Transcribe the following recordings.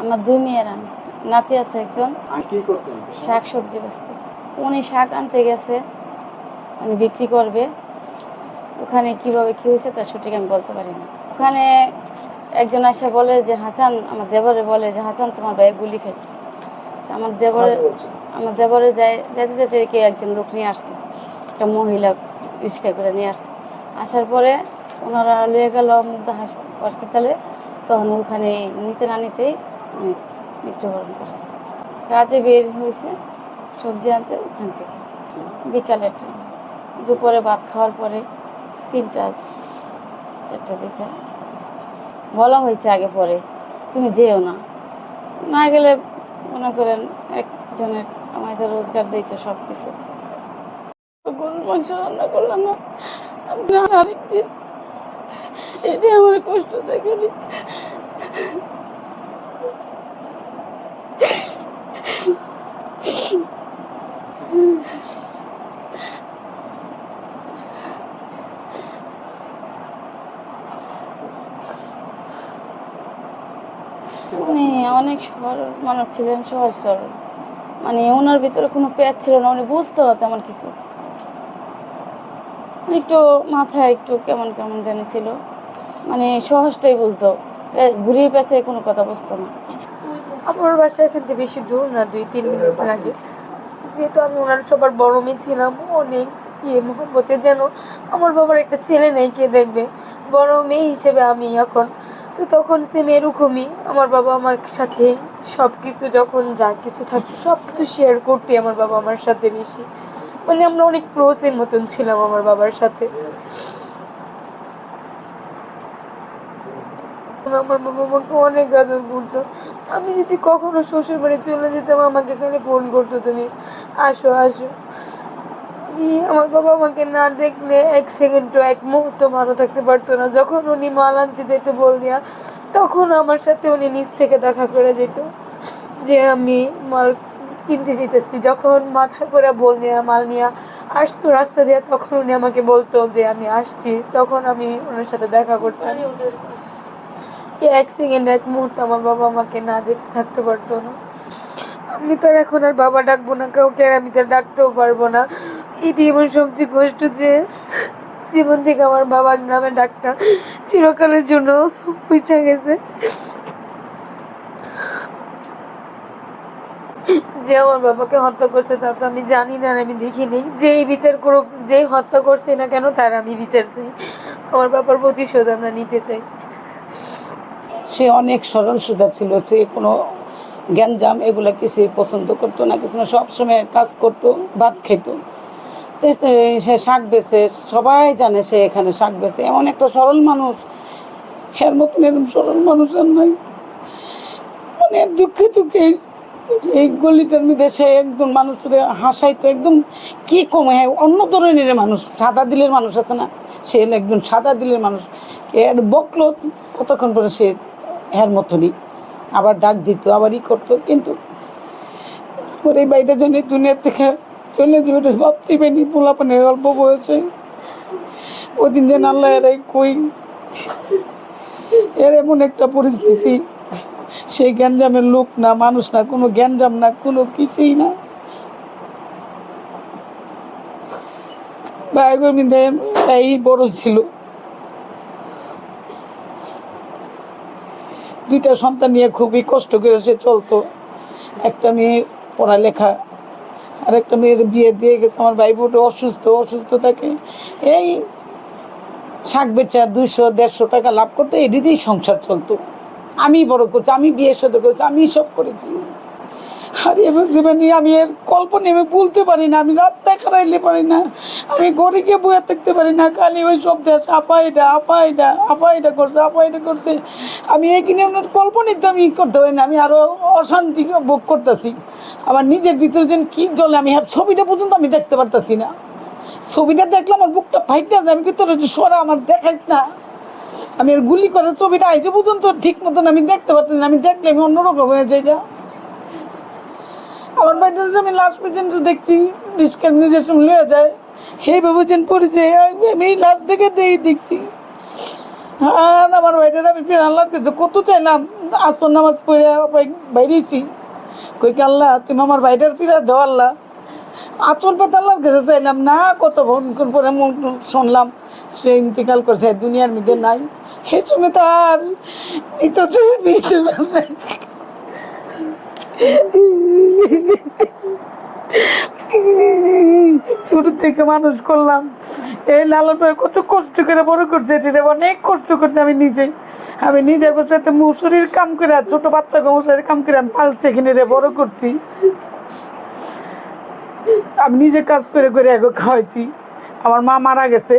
আমার দুই মেয়ের আমি। নাতি আছে একজন। কি করতেন? শাক সবজি বেচতে। উনি শাক আনতে গেছে মানে বিক্রি করবে। ওখানে কীভাবে কি হয়েছে তার সঠিক আমি বলতে পারি না। ওখানে একজন এসে বলে যে হাসান আমার দেবরে বলে যে হাসান তোমার ভাই গুলি খেয়েছে তা আমার দেবরে আমার দেবরে যাই যেতে যেতে কেউ একজন লোক নিয়ে আসছে। একটা মহিলা রিক্সায় করে নিয়ে আসছে। আসার পরে ওনারা লিয়ে গেল মুগ্ধা হাস- হসপিটালে। তখন ওখানে নিতে না নিতেই মৃত্যুবরণ করে কাজে বের হয়েছে সবজি আনতে ওখান থেকে। বিকালের টাইম দুপুরে ভাত খাওয়ার পরে তিনটা চারটা দিতে। বলা হয়েছে আগে পরে, তুমি যেও না। না গেলে মনে করেন একজনের আমাদের রোজগার দিয়েছে সব কিছু গরুর মাংস রান্না করলাম না। আরেকদিন। এটাই আমার কষ্ট দেখেনি উনি অনেক সরল মানুষ ছিলেন সহজ সরল মানে ওনার ভিতরে কোনো পেঁয়াজ ছিল না, উনি বুঝতো না তেমন কিছু। একটু মাথায় একটু কেমন কেমন জানি ছিল। মানে সহজটাই বুঝতো। ঘুরিয়ে পেঁচে কোনো কথা বুঝতো না। আমার বাসা এখান থেকে বেশি দূর না, দুই, তিন মিনিট লাগে। যেহেতু আমি ওনার সবার বড় মেয়ে ছিলাম অনেক ইয়ে মোহব্বতে যেন আমার বাবার একটা ছেলে নেই, কে দেখবে? বড় মেয়ে হিসেবে আমি এখন। তো তখন সেম এরকমই, আমার বাবা আমার সাথে সব কিছু যখন যা কিছু থাকতো সব কিছু শেয়ার করতে আমার বাবা আমার সাথে বেশি। মানে আমরা অনেক ক্লোজের মতন ছিলাম আমার বাবার সাথে। আমার বাবা আমাকে অনেক আদর করতো। আমি যদি কখনো শ্বশুর বাড়ি চলে যেতাম আমাকে এখানে ফোন করতো তুমি, আসো আসো। আমি, আমার বাবা আমাকে না দেখলে এক সেকেন্ডও এক মুহূর্ত ভালো থাকতে পারতো না। যখন উনি মাল আনতে যেতে বল দিয়া তখন আমার সাথে উনি নিচ থেকে দেখা করে যেত যে আমি মাল কিনতে যেতেছি। যখন মাথা করে বল নিয়ে মাল নিয়ে আসতো রাস্তা দিয়ে, তখন উনি আমাকে বলতো যে আমি আসছি। তখন আমি ওনার সাথে দেখা করতাম। যে এক সেকেন্ড এক মুহূর্ত আমার বাবা আমাকে না দেখে থাকতে পারতো না। আমি তো আর এখন আর বাবা ডাকবো না, কাউকে আর আমি তো ডাকতেও পারব না। এটি এমন সবচেয়ে কষ্ট যে জীবন থেকে আমার বাবার নামে ডাকটা চিরকালের জন্য পুছা গেছে। যে আমার বাবাকে হত্যা করছে তা তো আমি জানি না আর আমি দেখিনি। যেই বিচার করুক, যেই হত্যা করছে না কেন, তার আমি বিচার চাই। আমার বাবার প্রতিশোধ আমরা নিতে চাই। সে অনেক সরল সুদা ছিল, সে কোনো গ্যাঞ্জাম এগুলো কিছুই পছন্দ করতো না, কিছু না, সবসময় কাজ করতো, ভাত খেত। তো সে- শাক বেছে, সবাই জানে সে এখানে শাক বেছে। এমন একটা সরল মানুষ, এর মতন এরকম সরল মানুষ আর নাই। মানে দুঃখে দুঃখে এই গলিটার মধ্যে সে একদম মানুষের হাসাইতো, একদম কি কমে হ্যাঁ অন্য ধরনের মানুষ, সাদা দিলের মানুষ আছে না, সে একজন সাদা দিলের মানুষ। এর বকলো কতক্ষণ পরে সে এর মতনই। আবার ডাক দিত, আবার ই করতো, কিন্তু আমার এই বাড়িটা জানি দুনিয়ার থেকে চলে যাবে এটা ভাবতে পারিনি পোলাপানে অল্প বয়সে। ওদিন যেন আল্লাহ এরাই কই, এর এমন একটা পরিস্থিতি, সেই গ্যাঞ্জামের লোক না, মানুষ না, কোনো গ্যাঞ্জাম না, কোনো কিছুই না। বায়গর মধ্যে এই বড় ছিল। দুইটা সন্তান নিয়ে খুবই কষ্ট করে সে চলতো। একটা মেয়ে পড়ালেখা আর একটা মেয়ের বিয়ে দিয়ে গেছে, আমার ভাই বোটে অসুস্থ অসুস্থ থাকে। এই শাক বেচা দুশো দেড়শো টাকা লাভ করতে এটি দিয়েই সংসার চলতো। আমি বড় করছি, আমি বিয়ের সাথে করেছি, আমি সব করেছি। আর এবার জীবনে আমি এর কল্পনা আমি বলতে পারি না, আমি রাস্তায় খারাইলে পারি না, আমি ঘরে গিয়ে বয়ে থাকতে পারি না, খালি ওই সব দেশ আপা এটা আপা এটা আপা এটা করছে আপা এটা করছে। আমি এখানে আপনার কল্পনাই তো আমি করতে পারি না, আমি আরও অশান্তি ভোগ করতেছি। আমার নিজের ভিতরে যেন কী জলে আমি আর ছবিটা পর্যন্ত আমি দেখতে পারতাছি না। ছবিটা দেখলে আমার বুকটা ফাইটে আছে, আমি কিন্তু সরা আমার দেখাইছ না। আমি আর গুলি করে ছবিটা আইজে পর্যন্ত ঠিক মতন আমি দেখতে পারতেছি না, আমি দেখলে আমি অন্যরকম হয়ে যাই আমার বাড়িতে আমি লাস্ট পর্যন্ত দেখছি রিস্কার নিজের সময় লয়ে যায়। সেই ভেবেছেন পড়েছে আমি লাস্ট দেখে দেখি দেখছি। আর আমার বাইরের আমি ফির আল্লাহর কাছে কত চাইলাম, আসর নামাজ পড়ে বাইরেছি। কই কি আল্লাহ, তুমি আমার বাইরের ফিরা দাও আল্লাহ। আচল পাতা আল্লাহর কাছে চাইলাম, না, কত ভন পরে শুনলাম, সে ইন্তেকাল করছে, দুনিয়ার মধ্যে নাই। সে সময় তো আর ভিতরে ভিতরে। ছোট থেকে মানুষ করলাম। এই লালন ভাই কত কষ্ট করে বড় করছে, এটা অনেক কষ্ট করছে আমি নিজে। আমি নিজে সাথে মুসুরির কাম করে ছোট বাচ্চাকে মুসুরির কাম করে আমি পালছে কিনে রে, বড় করছি। আমি নিজে কাজ করে করে এগো খাওয়াইছি। আমার মা মারা গেছে।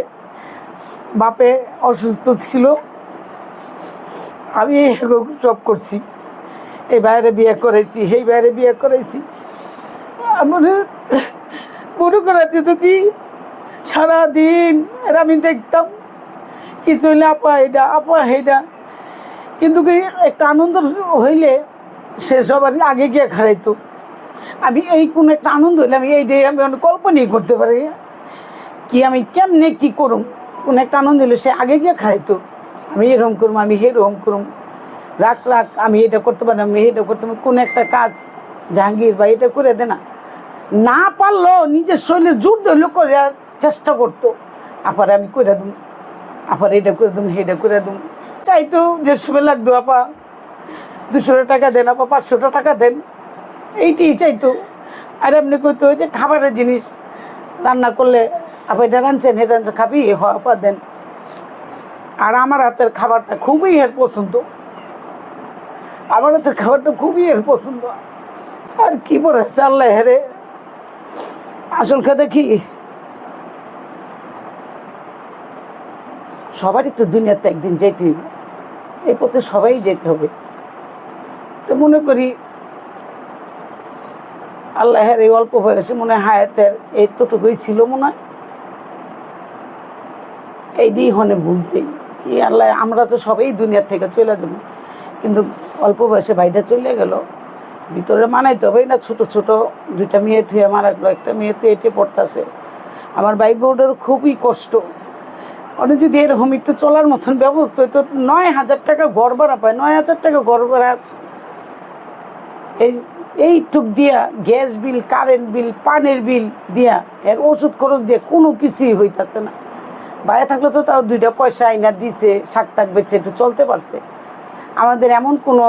বাপে অসুস্থ ছিল। আমি এগো সব করছি। এই বাইরে বিয়ে করেছি এই বাইরে বিয়ে করেছি আমার মনে করাতে তো কি, সারাদিন আর আমি দেখতাম কিছু হইলে আপা এটা আপা হেটা কিন্তু কি, একটা আনন্দ হইলে সে সবার আগে গিয়ে খারাইতো। আমি এই কোন একটা আনন্দ হইলে আমি এইটাই আমি অনেক কল্পনাই করতে পারি। কি আমি কেমনে কি করুম? কোন একটা আনন্দ হইলে সে আগে গিয়ে খারাইতো। আমি এরকম করুম, আমি হেরকম করুম। রাখ রাখ, আমি এটা করতে পারি আমি এটা করতে পারি কোনো একটা কাজ জাহাঙ্গীর বা এটা করে দে না। না পারল নিজের শরীরের জোর ধরলে করে আর চেষ্টা করতো। আপার আমি করে দুম, আপার এটা করে দুম হেটা করে দুম। চাইতো যে সময় লাগতো, আপা দুশো টাকা দেন, আপা, পাঁচশোটা টাকা দেন। এইটাই চাইতো। আর এমনি কইতো, ওই যে খাবারের জিনিস রান্না করলে, আপা, এটা রাঁধছেন, এটা খাবি হ, আপা, দেন। আর আমার হাতের খাবারটা খুবই এর পছন্দ। আমার হাতের খাবারটা খুবই এর পছন্দ। আর কি বলে, আল্লাহ হেরে। আসল কথা কি? সবারই তো দুনিয়াতে একদিন যেতে হইবে। এই পথে সবাই যেতে হবে। তো মনে করি আল্লাহের এই অল্প বয়সে মনে হয় হায়াতের এইটুকুই ছিল মনে হয়। এই দিয়ে হনে বুঝতেই কি আল্লাহ, আমরা তো সবাই দুনিয়ার থেকে চলে যাব। কিন্তু অল্প বয়সে ভাইটা চলে গেল। ভিতরে মানাইতে হবে না, ছোট ছোট। দুইটা মেয়ে থুয়ে মারা গেলো একটা মেয়ে তো এটে পড়তেছে। আমার ভাই বোর্ডের খুবই কষ্ট। অনেক যদি এরকম একটু চলার মতন ব্যবস্থা হতো নয় হাজার টাকা ঘর ভাড়া পায়, নয় হাজার টাকা ঘর ভাড়া। এই, এইটুক দিয়া গ্যাস বিল, কারেন্ট বিল, পানের বিল দিয়া এর ওষুধ খরচ দিয়ে কোনো কিছুই হইতাছে না। বাইরে থাকলে তো তাও দুইটা পয়সা আইনা দিছে শাক টাক বেচে একটু চলতে পারছে। আমাদের এমন কোনো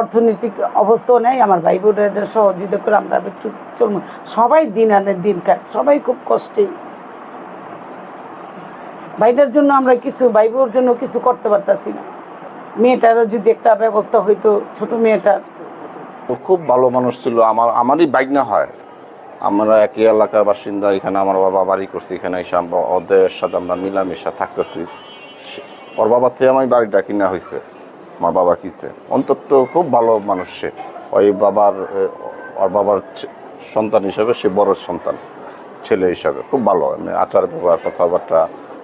অর্থনৈতিক অবস্থাও নেই, আমার ভাই বোনের যে সহযোগিতা করে আমরা একটু চলবো। সবাই দিন আনে, দিন খায়, সবাই খুব কষ্টেই। ভাইটার জন্য আমরা কিছু ভাই বোর জন্য কিছু করতে পারতাছি না। মেয়েটারও যদি একটা ব্যবস্থা হইতো, ছোট মেয়েটার। খুব ভালো মানুষ ছিল, আমার, আমারই বাইক না হয়। আমরা একই এলাকার বাসিন্দা, এখানে আমার বাবা বাড়ি করছি, এখানে এসে আমরা ওদের সাথে আমরা মিলামিশা থাকতেছি। ওর বাবার থেকে আমার বাড়িটা কিনা হয়েছে আমার বাবা কিনছে অন্তত খুব ভালো মানুষ সে। ওই বাবার ওর বাবার সন্তান হিসাবে সে বড় সন্তান, ছেলে হিসাবে। খুব ভালো, এমনি আচার ব্যবহার, কথাবার্তা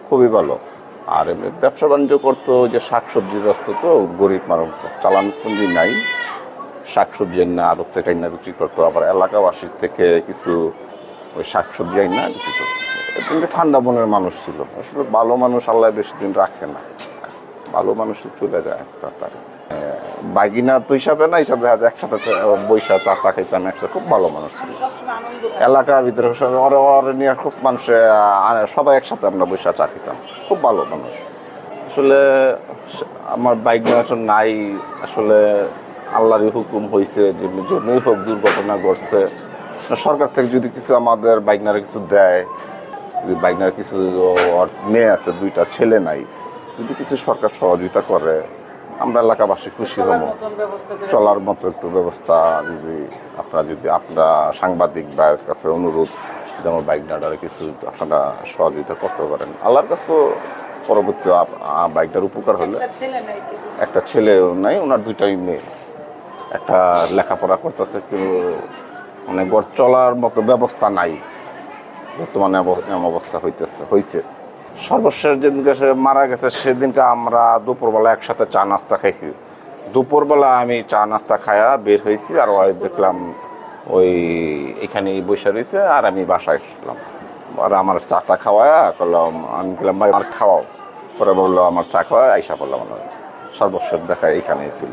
খুবই ভালো। আর এমনি ব্যবসা বাণিজ্য করতো যে শাকসবজি ব্যস্ত তো, গরিব মানুষ, চালান পুঁজি নাই। শাকসবজি না আড়ত থেকে আইনা বিক্রি করতো, আবার এলাকাবাসীর থেকে কিছু ওই শাকসবজি আইনা বিক্রি করতো। ঠান্ডা মনের মানুষ ছিল। আসলে ভালো মানুষ আল্লাহ বেশি দিন রাখে না। ভালো মানুষ চলে যায় তাড়াতাড়ি। বাগিনা তো হিসাবে না হিসাবে একসাথে বৈশা চা টা খাইতাম একসাথে, খুব ভালো মানুষ ছিল। এলাকার ভিতরে ওরে ওরে নিয়ে খুব মানুষে সবাই একসাথে আমরা বৈশা চা খেতাম খুব ভালো মানুষ। আসলে আমার বাইক তো নাই, আসলে আল্লাহরই হুকুম হয়েছে যে জন্যই হোক দুর্ঘটনা ঘটছে, সরকার থেকে যদি কিছু আমাদের বাইকনারে কিছু দেয়, যদি বাইকনার কিছু মেয়ে আছে, দুইটা ছেলে নাই যদি কিছু সরকার সহযোগিতা করে আমরা এলাকাবাসী খুশি হব। চলার মতো একটু ব্যবস্থা যদি আপনারা যদি আপনারা সাংবাদিক ভাইয়ের কাছে অনুরোধ যে আমার বাইক ডাটারে কিছু আপনারা সহযোগিতা করতে পারেন। আল্লাহর কাছেও পরবর্তী বাইকটার উপকার হলে একটা ছেলে নাই ওনার দুইটাই মেয়ে। একটা লেখাপড়া করতেছে কিন্তু মানে গড় চলার মতো ব্যবস্থা নাই। বর্তমানে এমন অবস্থা হইতেছে হয়েছে সর্বশেষ যেদিনকে সে মারা গেছে, সেদিনকে আমরা দুপুরবেলা একসাথে চা নাস্তা খাইছি। দুপুরবেলা আমি চা নাস্তা খায়া বের হয়েছি আর ওই দেখলাম ওই এখানে বসে রয়েছে আর আমি বাসায় আসলাম। আর আমার চা চাটা খাওয়ায়া করলাম আমি বললাম ভাই, আমার খাওয়াও। পরে বলল, আমার চা খাওয়া আইসা আমার সর্বশেষ দেখা এইখানেই ছিল।